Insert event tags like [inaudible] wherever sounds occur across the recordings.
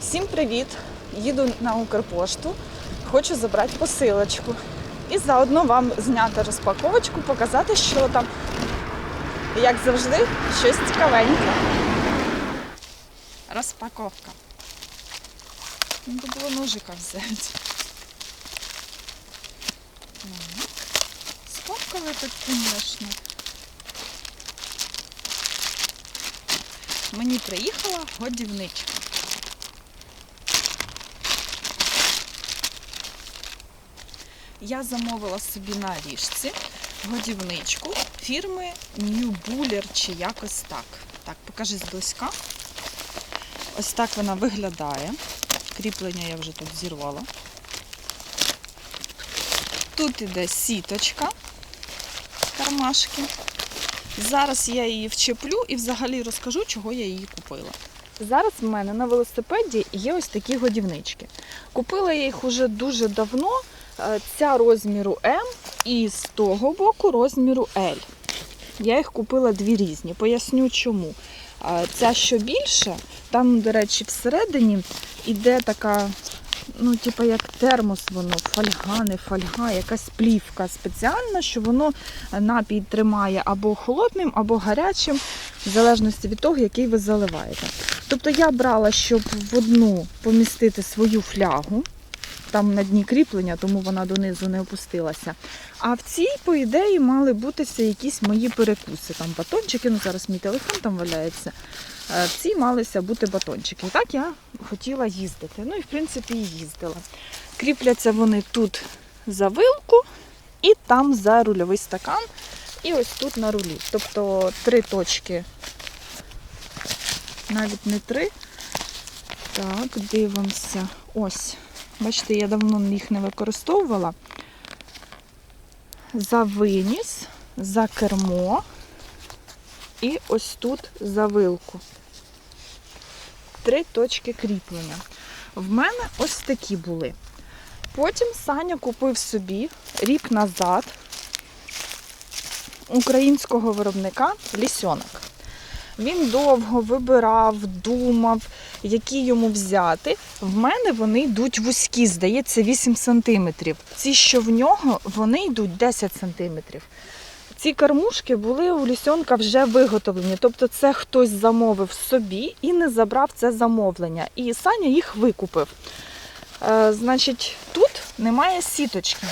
Всім привіт! Їду на Укрпошту, хочу забрати посилочку. І заодно вам зняти розпаковочку, показати, що там, як завжди, щось цікавеньке. Розпаковка. Треба було ножика взяти. Так. Тут, звісно. Мені приїхала годівничка. Я замовила собі на ріжці годівничку фірми New Buller чи якось так. Так, покажи зблизька. Ось так вона виглядає. Кріплення я вже тут зірвала. Тут іде сіточка, кармашки. Зараз я її вчеплю і взагалі розкажу, чого я її купила. Зараз в мене на велосипеді є ось такі годівнички. Купила я їх уже дуже давно. Е, Ця розміру М і з того боку розміру L. Я їх купила дві різні. Поясню чому. Е, Ця що більше, там, до речі, всередині іде така, ну, типу, як термос воно, фольга, не фольга, якась плівка спеціальна, що воно напій тримає або холодним, або гарячим, в залежності від того, який ви заливаєте. Тобто я брала, щоб в одну помістити свою флягу, там на дні кріплення, тому вона донизу не опустилася. А в цій, по ідеї, мали бутися якісь мої перекуси. Там батончики, ну зараз мій телефон там валяється. Е, В цій малися бути батончики. І так я хотіла їздити. Ну і в принципі їздила. Кріпляться вони тут за вилку і там за рульовий стакан. І ось тут на рулі. Тобто три точки, навіть не три. Так, дивимося. Ось. Бачите, я давно їх не використовувала. За виніс, за кермо і ось тут за вилку. Три точки кріплення. В мене ось такі були. Потім Саня купив собі рік назад українського виробника лісьонок. Він довго вибирав, думав, які йому взяти. В мене вони йдуть вузькі, здається, 8 см. Ці, що в нього, вони йдуть 10 см. Ці кормушки були у лісьонка вже виготовлені. Тобто це хтось замовив собі і не забрав це замовлення. І Саня їх викупив. Е, значить, тут немає сіточки.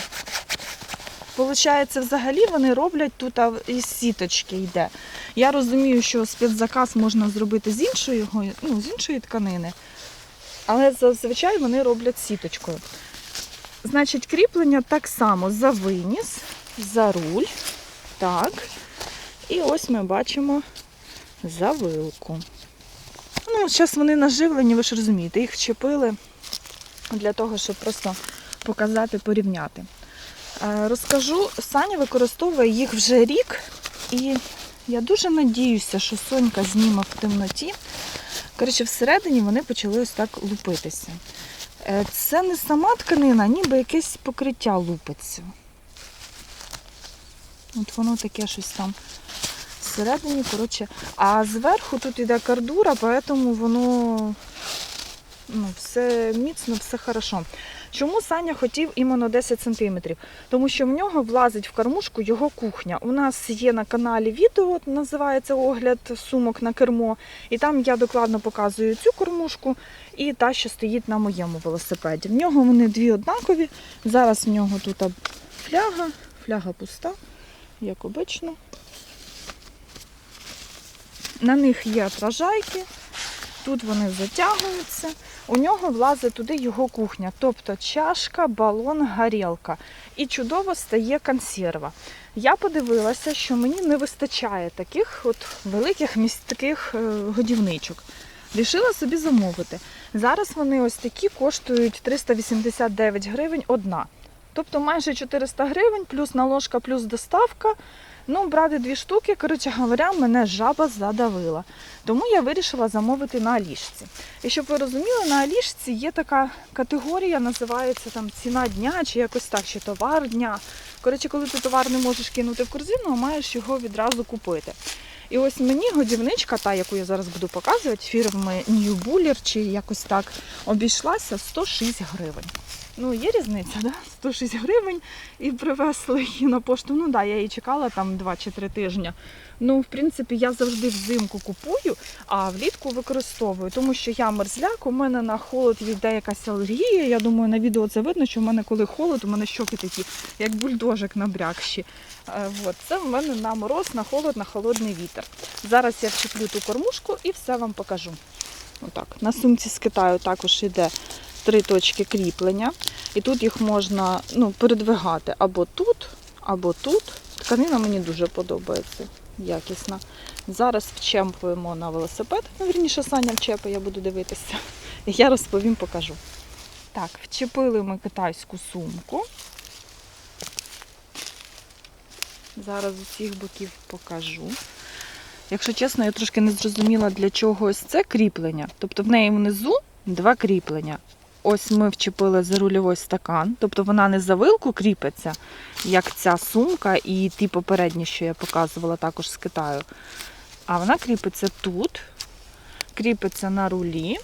Получається, взагалі вони роблять тут із сіточки йде. Я розумію, що спецзаказ можна зробити з іншої, ну, з іншої тканини, але зазвичай вони роблять сіточкою. Значить, кріплення так само за виніс, за руль. Так. І ось ми бачимо за вилку. Ну, зараз вони наживлені, ви ж розумієте, їх вчепили для того, щоб просто показати, порівняти. Е, Розкажу, Саня використовує їх вже рік, і я дуже надіюся, що Сонька зніме в темноті. Коротше, всередині вони почали ось так лупитися. Е, Це не сама тканина, ніби якесь покриття лупиться. От воно таке щось там всередині, коротше. А зверху тут іде кардура, тому воно ну, все міцно, все хорошо. Чому Саня хотів іменно 10 см? Тому що в нього влазить в кормушку його кухня. У нас є на каналі відео, називається огляд сумок на кермо. І там я докладно показую цю кормушку і та, що стоїть на моєму велосипеді. В нього вони дві однакові. Зараз в нього тут фляга, фляга пуста, як обично. На них є отражайки, тут вони затягуються. У нього влазить туди його кухня, тобто чашка, балон, гарілка. І чудово стає консерва. Я подивилася, що мені не вистачає таких от великих містких е, годівничок. Рішила собі замовити. Зараз вони ось такі коштують 389 гривень одна. Тобто майже 400 гривень, плюс наложка, плюс доставка. Ну, брати дві штуки, коротше говоря, мене жаба задавила. Тому я вирішила замовити на Алішці. І щоб ви розуміли, на Алішці є така категорія, називається там ціна дня чи якось так, чи товар дня. Коротше, коли ти товар не можеш кинути в корзину, а маєш його відразу купити. І ось мені годівничка, та, яку я зараз буду показувати, фірми New Buller чи якось так, обійшлася 106 гривень. Ну, є різниця, да? 106 гривень і привезли її на пошту. Ну так, да, я її чекала там 2 чи 3 тижні. Ну, в принципі, я завжди взимку купую, а влітку використовую, тому що я мерзляк, у мене на холод йде якась алергія. Я думаю, на відео це видно, що в мене коли холод, у мене щоки такі, як бульдожик набрякші. Е, от, це в мене на мороз, на холод, на холодний вітер. Зараз я вчеплю ту кормушку і все вам покажу. Отак. На сумці з Китаю також йде три точки кріплення. І тут їх можна ну, передвигати або тут, або тут. Тканина мені дуже подобається, якісна. Зараз вчемпуємо на велосипед. Ну, вірніше, Саня вчепи, я буду дивитися. Я розповім, покажу. Так, вчепили ми китайську сумку. Зараз з усіх боків покажу. Якщо чесно, я трошки не зрозуміла, для чого ось це кріплення. Тобто в неї внизу два кріплення. Ось ми вчепили за рульовий стакан, тобто вона не за вилку кріпиться, як ця сумка і ті попередні, що я показувала також з Китаю. А вона кріпиться тут, кріпиться на рулі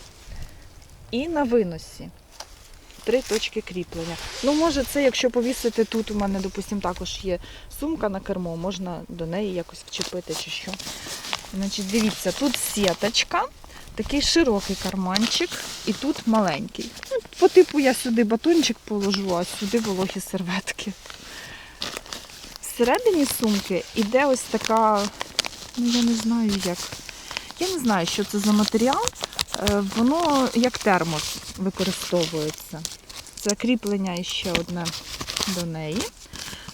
і на виносі. Три точки кріплення. Ну, може, це, якщо повісити тут, у мене, допустимо, також є сумка на кермо, можна до неї якось вчепити чи що. Значить, дивіться, тут сіточка, такий широкий карманчик, і тут маленький. По типу я сюди батончик положу, а сюди вологі серветки. Всередині сумки іде ось така, ну я не знаю як. Я не знаю, що це за матеріал. Е, Воно як термос використовується. Це кріплення ще одне до неї.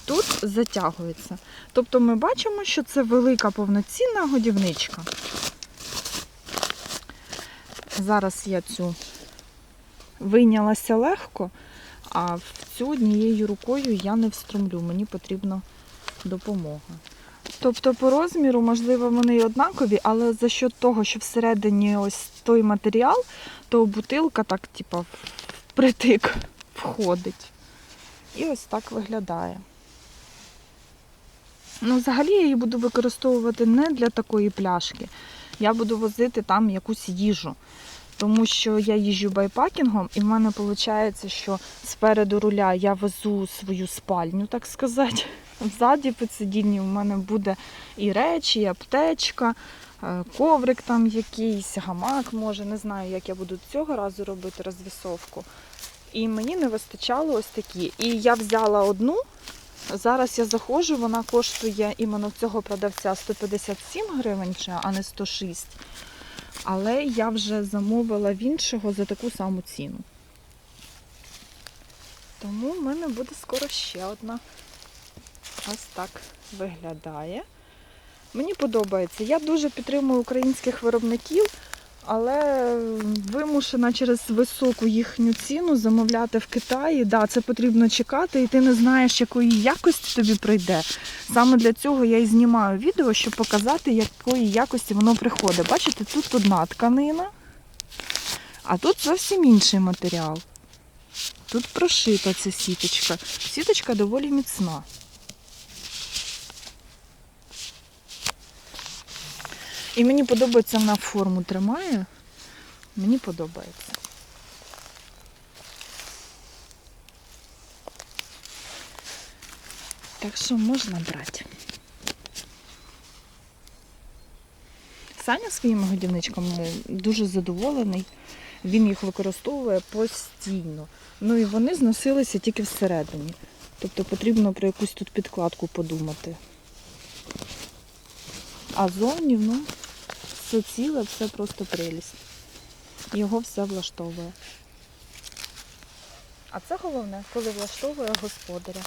Тут затягується. Тобто ми бачимо, що це велика повноцінна годівничка. Зараз я цю вийнялася легко, а в цю однією рукою я не встромлю, мені потрібна допомога. Тобто по розміру, можливо, вони однакові, але за счет того, що всередині ось той матеріал, то бутилка так, типа, впритик [laughs] входить. І ось так виглядає. Ну, взагалі я її буду використовувати не для такої пляшки. Я буду возити там якусь їжу. Тому що я їжджу байпакінгом, і в мене виходить, що спереду руля я везу свою спальню, так сказати. Ззаді під сидінням в мене буде і речі, і аптечка, е, коврик там якийсь, гамак може, не знаю, як я буду цього разу робити розвісовку. І мені не вистачало ось такі. І я взяла одну. Зараз я заходжу, вона коштує іменно цього продавця 157 гривень, а не 106. Але я вже замовила в іншого за таку саму ціну. Тому в мене буде скоро ще одна. Ось так виглядає. Мені подобається. Я дуже підтримую українських виробників, але вимушена через високу їхню ціну замовляти в Китаї. Да, це потрібно чекати, і ти не знаєш, якої якості тобі прийде. Саме для цього я і знімаю відео, щоб показати, якої якості воно приходить. Бачите, тут одна тканина, а тут зовсім інший матеріал. Тут прошита ця сіточка. Сіточка доволі міцна. І мені подобається, вона форму тримає. Мені подобається. Так що можна брати. Саня своїми годівничками дуже задоволений. Він їх використовує постійно. Ну і вони зносилися тільки всередині. Тобто потрібно про якусь тут підкладку подумати. А зовні, ну, все ціле, все просто прелість. Його все влаштовує. А це головне, коли влаштовує господаря.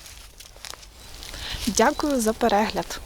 Дякую за перегляд.